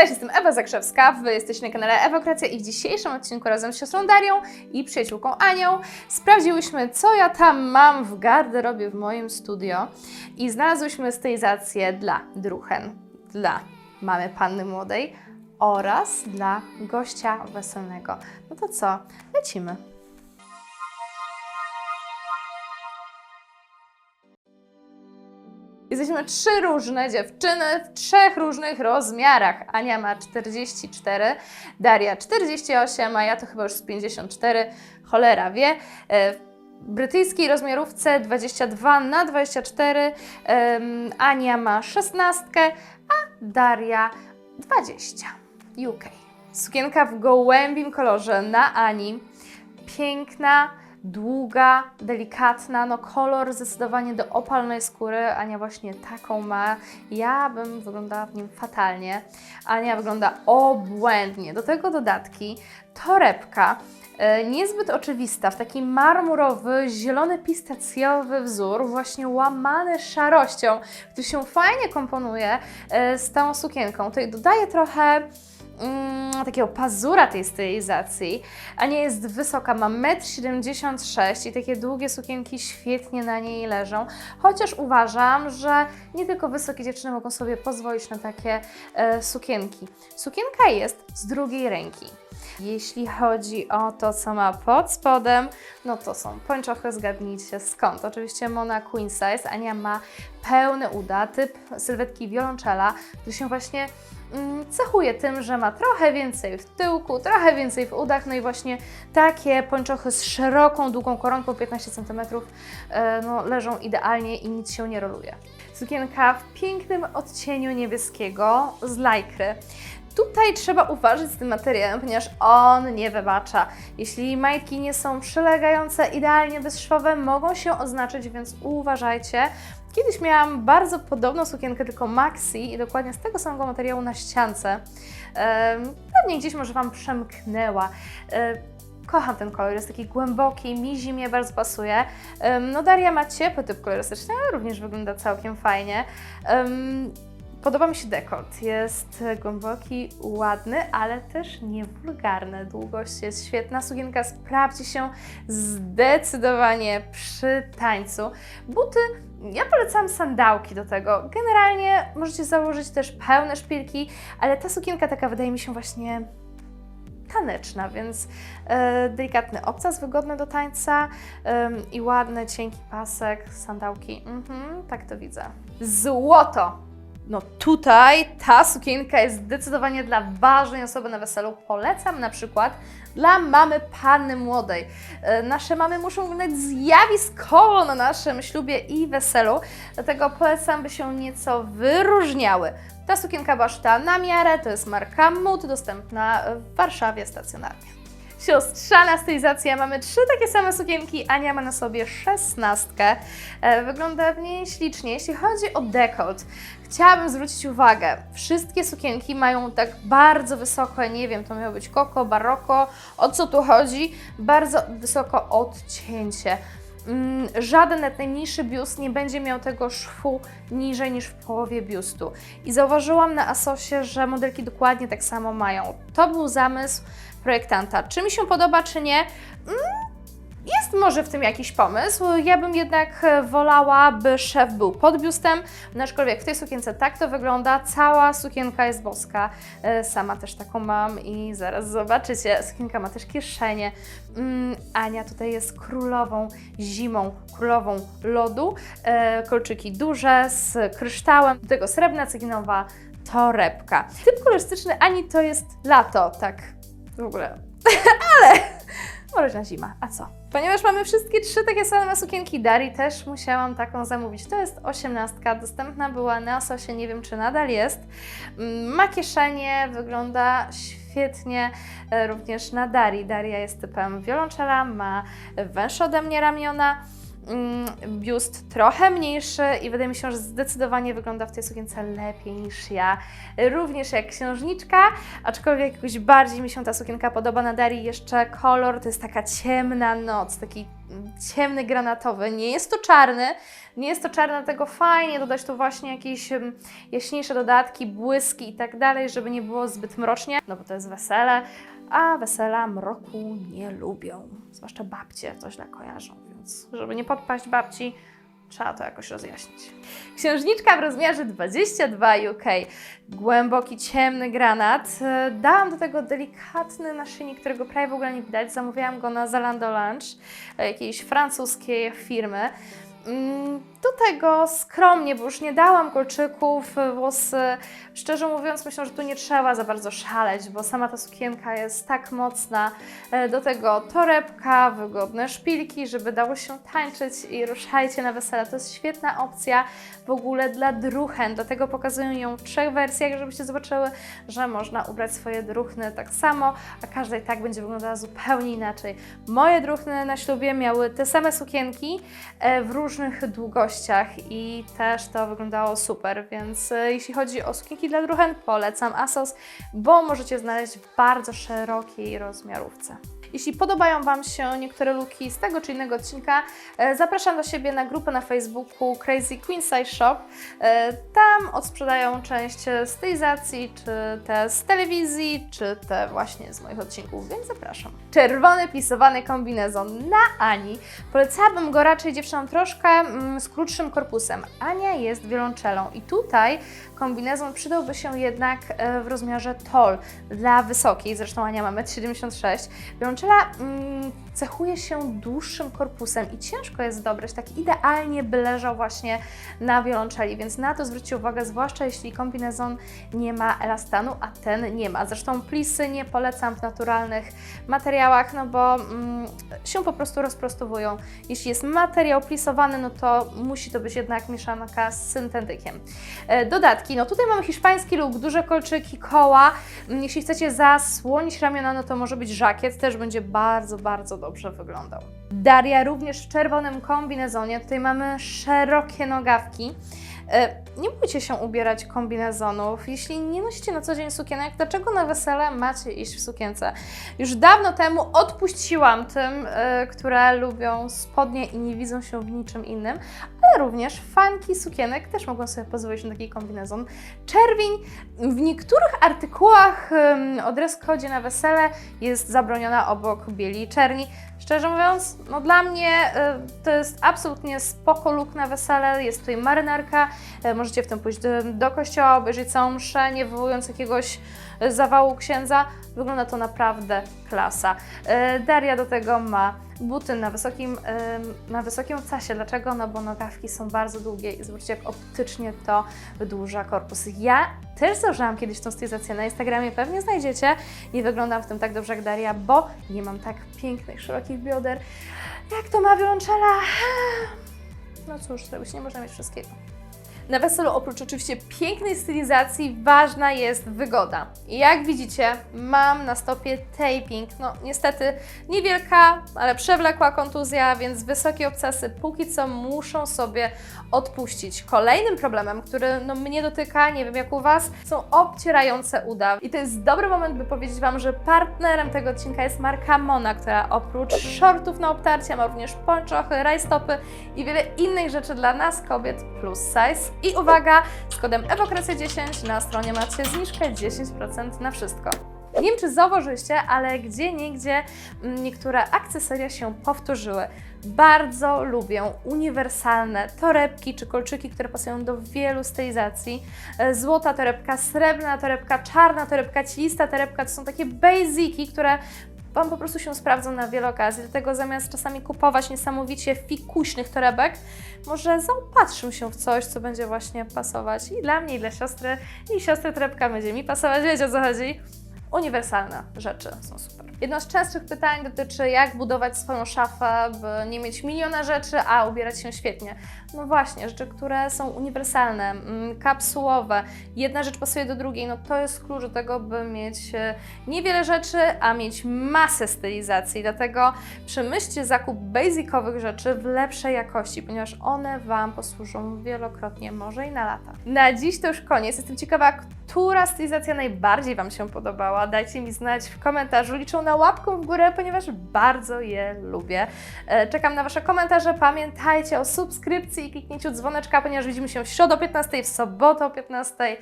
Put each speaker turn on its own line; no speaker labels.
Cześć, jestem Ewa Zakrzewska, Wy jesteście na kanale Ewokracja i w dzisiejszym odcinku razem z siostrą Darią i przyjaciółką Anią sprawdziłyśmy, co ja tam mam w garderobie w moim studio i znalazłyśmy stylizację dla druchen, dla mamy panny młodej oraz dla gościa weselnego. No to co, lecimy. Jesteśmy trzy różne dziewczyny w trzech różnych rozmiarach. Ania ma 44, Daria 48, a ja to chyba już z 54. Cholera wie. E, brytyjskiej rozmiarówce 22 na 24, em, Ania ma 16, a Daria 20. UK. Sukienka w gołębim kolorze na Ani. Piękna, długa, delikatna, no kolor zdecydowanie do opalnej skóry. Ania właśnie taką ma. Ja bym wyglądała w nim fatalnie. Ania wygląda obłędnie. Do tego dodatki torebka. e, Niezbyt oczywista, w taki marmurowy, zielony pistacjowy wzór, właśnie łamany szarością, który się fajnie komponuje e, z tą sukienką. Tutaj dodaje trochę mm, takiego pazura tej stylizacji. Ania jest wysoka, ma 1,76 m i takie długie sukienki świetnie na niej leżą. Chociaż uważam, że nie tylko wysokie dziewczyny mogą sobie pozwolić na takie e, sukienki. Sukienka jest z drugiej ręki. Jeśli chodzi o to, co ma pod spodem, no to są pończochy, zgadnijcie skąd. Oczywiście Mona Queen Size, Ania ma pełny uda, typ sylwetki wiolonczela, który się właśnie mm, cechuje tym, że ma trochę więcej w tyłku, trochę więcej w udach, no i właśnie takie pończochy z szeroką, długą koronką 15 cm e, no, leżą idealnie i nic się nie roluje. Sukienka w pięknym odcieniu niebieskiego z lajkry. Tutaj trzeba uważać z tym materiałem, ponieważ on nie wybacza. Jeśli majtki nie są przylegające, idealnie bezszwowe, mogą się oznaczyć, więc uważajcie. Kiedyś miałam bardzo podobną sukienkę, tylko maxi i dokładnie z tego samego materiału na ściance. Pewnie gdzieś może Wam przemknęła. Kocham ten kolor, jest taki głęboki, mi zimie bardzo pasuje. No Daria ma ciepły typ kolorystyczny, ale również wygląda całkiem fajnie. Podoba mi się dekolt. Jest głęboki, ładny, ale też nie wulgarny. Długość jest świetna. Sukienka sprawdzi się zdecydowanie przy tańcu. Buty, ja polecam sandałki do tego. Generalnie możecie założyć też pełne szpilki, ale ta sukienka taka wydaje mi się właśnie taneczna, więc e, delikatny obcas wygodny do tańca em, i ładny, cienki pasek, sandałki. Mhm, tak to widzę. Złoto! No tutaj ta sukienka jest zdecydowanie dla ważnej osoby na weselu. Polecam na przykład dla mamy panny młodej. E, Nasze mamy muszą wyglądać zjawiskowo na naszym ślubie i weselu, dlatego polecam, by się nieco wyróżniały. Ta sukienka była na miarę, to jest marka Mood, dostępna w Warszawie stacjonarnie. Siostrzana stylizacja, mamy trzy takie same sukienki, Ania ma na sobie szesnastkę. E, Wygląda w niej ślicznie. Jeśli chodzi o dekolt, chciałabym zwrócić uwagę, wszystkie sukienki mają tak bardzo wysoko, nie wiem, to miało być koko, baroko, o co tu chodzi? Bardzo wysoko odcięcie. Mm, Żaden najmniejszy biust nie będzie miał tego szwu niżej niż w połowie biustu. I zauważyłam na Asosie, że modelki dokładnie tak samo mają. To był zamysł projektanta. Czy mi się podoba, czy nie? Mm, Jest może w tym jakiś pomysł. Ja bym jednak e, wolała, by szef był pod biustem, aczkolwiek w tej sukience tak to wygląda. Cała sukienka jest boska. E, Sama też taką mam i zaraz zobaczycie. Sukienka ma też kieszenie. Mm, Ania tutaj jest królową zimą, królową lodu. E, Kolczyki duże z kryształem, do tego srebrna ceginowa torebka. Typ kolorystyczny Ani to jest lato, tak w ogóle. Ale mroźna zima, a co? Ponieważ mamy wszystkie trzy takie same sukienki Dari, też musiałam taką zamówić. To jest osiemnastka, dostępna była na Asosie, nie wiem czy nadal jest. Mm, Ma kieszenie, wygląda świetnie e, również na Dari. Daria jest typem wiolonczela, ma węższe ode mnie ramiona. Mm, biust trochę mniejszy i wydaje mi się, że zdecydowanie wygląda w tej sukience lepiej niż ja. Również jak księżniczka, aczkolwiek jakoś bardziej mi się ta sukienka podoba na Darii. Jeszcze kolor to jest taka ciemna noc, taki mm, ciemny granatowy. Nie jest to czarny, nie jest to czarne, dlatego fajnie dodać tu właśnie jakieś em, jaśniejsze dodatki, błyski i tak dalej, żeby nie było zbyt mrocznie, no bo to jest wesele, a wesela mroku nie lubią. Zwłaszcza babcie to źle kojarzą, żeby nie podpaść babci, trzeba to jakoś rozjaśnić. Księżniczka w rozmiarze 22 UK. Głęboki, ciemny granat. E, Dałam do tego delikatny naszyjnik, którego prawie w ogóle nie widać. Zamówiłam go na Zalando Lunch, e, jakiejś francuskiej firmy. Mm, Do tego skromnie, bo już nie dałam kolczyków, y, włosy. Szczerze mówiąc, myślę, że tu nie trzeba za bardzo szaleć, bo sama ta sukienka jest tak mocna. E, Do tego torebka, wygodne szpilki, żeby dało się tańczyć i ruszajcie na wesele. To jest świetna opcja w ogóle dla druchen, dlatego pokazuję ją w trzech wersjach, żebyście zobaczyły, że można ubrać swoje druchny tak samo, a każda i tak będzie wyglądała zupełnie inaczej. Moje druchny na ślubie miały te same sukienki e, w różnych długościach i też to wyglądało super, więc e, jeśli chodzi o sukienki dla druhen, polecam ASOS, bo możecie znaleźć w bardzo szerokiej rozmiarówce. Jeśli podobają Wam się niektóre looki z tego czy innego odcinka, e, zapraszam do siebie na grupę na Facebooku Crazy Queen Size Shop. E, Tam odsprzedają część stylizacji, czy te z telewizji, czy te właśnie z moich odcinków, więc zapraszam. Czerwony plisowany kombinezon na Ani. Polecałabym go raczej dziewczynom troszkę mm, z krótszym korpusem. Ania jest wiolonczelą i tutaj kombinezon przydałby się jednak e, w rozmiarze tall dla wysokiej, zresztą Ania ma 1,76 m. Wiolonczela mm, cechuje się dłuższym korpusem i ciężko jest dobrać tak idealnie, by leżał właśnie na wiolonczeli, więc na to zwróćcie uwagę, zwłaszcza jeśli kombinezon nie ma elastanu, a ten nie ma. Zresztą plisy nie polecam w naturalnych materiałach, no bo mm, się po prostu rozprostowują. Jeśli jest materiał plisowany, no to musi to być jednak mieszanka z syntetykiem. E, Dodatki, no tutaj mamy hiszpański look, duże kolczyki, koła. Mm, Jeśli chcecie zasłonić ramiona, no to może być żakiet, też będzie bardzo, bardzo dobrze wyglądał. Daria również w czerwonym kombinezonie, tutaj mamy szerokie nogawki. E, Nie bójcie się ubierać kombinezonów. Jeśli nie nosicie na co dzień sukienek, dlaczego na wesele macie iść w sukience? Już dawno temu odpuściłam tym, e, które lubią spodnie i nie widzą się w niczym innym, ale również fanki sukienek też mogą sobie pozwolić na taki kombinezon. Czerwień w niektórych artykułach o dress na wesele jest zabroniona obok bieli i czerni. Szczerze mówiąc, no dla mnie e, to jest absolutnie spoko look na wesele. Jest tutaj marynarka, e, możecie w tym pójść do, do kościoła, obejrzeć całą mszę, nie wywołując jakiegoś e, zawału księdza. Wygląda to naprawdę klasa. Daria do tego ma buty na wysokim, na wysokim obcasie. Dlaczego? No bo nogawki są bardzo długie i zobaczcie, jak optycznie to wydłuża korpus. Ja też założyłam kiedyś tą stylizację na Instagramie, pewnie znajdziecie. Nie wyglądam w tym tak dobrze jak Daria, bo nie mam tak pięknych, szerokich bioder, jak to ma wiolonczela. No cóż, zrobić nie można mieć wszystkiego. Na weselu oprócz oczywiście pięknej stylizacji ważna jest wygoda. I jak widzicie, mam na stopie taping. No niestety niewielka, ale przewlekła kontuzja, więc wysokie obcasy póki co muszą sobie odpuścić. Kolejnym problemem, który no, mnie dotyka, nie wiem jak u Was, są obcierające uda. I to jest dobry moment, by powiedzieć Wam, że partnerem tego odcinka jest marka Mona, która oprócz shortów na obtarcie ma również ponczochy, rajstopy i wiele innych rzeczy dla nas, kobiet plus size. I uwaga, z kodem EWOKRESY10 na stronie macie zniżkę 10% na wszystko. Nie wiem, czy zauważyliście, ale gdzie niegdzie mm, niektóre akcesoria się powtórzyły. Bardzo lubię uniwersalne torebki czy kolczyki, które pasują do wielu stylizacji. E, Złota torebka, srebrna torebka, czarna torebka, cilista torebka to są takie basiki, które Wam po prostu się sprawdzą na wiele okazji. Dlatego zamiast czasami kupować niesamowicie fikuśnych torebek, może zaopatrzę się w coś, co będzie właśnie pasować i dla mnie, i dla siostry. I siostry torebka będzie mi pasować, wiecie o co chodzi. Uniwersalne rzeczy są super. Jedno z częstszych pytań dotyczy, jak budować swoją szafę, by nie mieć miliona rzeczy, a ubierać się świetnie. No właśnie, rzeczy, które są uniwersalne, mm, kapsułowe, jedna rzecz pasuje do drugiej, no to jest klucz do tego, by mieć e, niewiele rzeczy, a mieć masę stylizacji. Dlatego przemyślcie zakup basicowych rzeczy w lepszej jakości, ponieważ one Wam posłużą wielokrotnie, może i na lata. Na dziś to już koniec. Jestem ciekawa, która stylizacja najbardziej Wam się podobała. Dajcie mi znać w komentarzu. Liczę na łapkę w górę, ponieważ bardzo je lubię. E, Czekam na Wasze komentarze. Pamiętajcie o subskrypcji i kliknięciu dzwoneczka, ponieważ widzimy się w środę o 15, w sobotę o 15.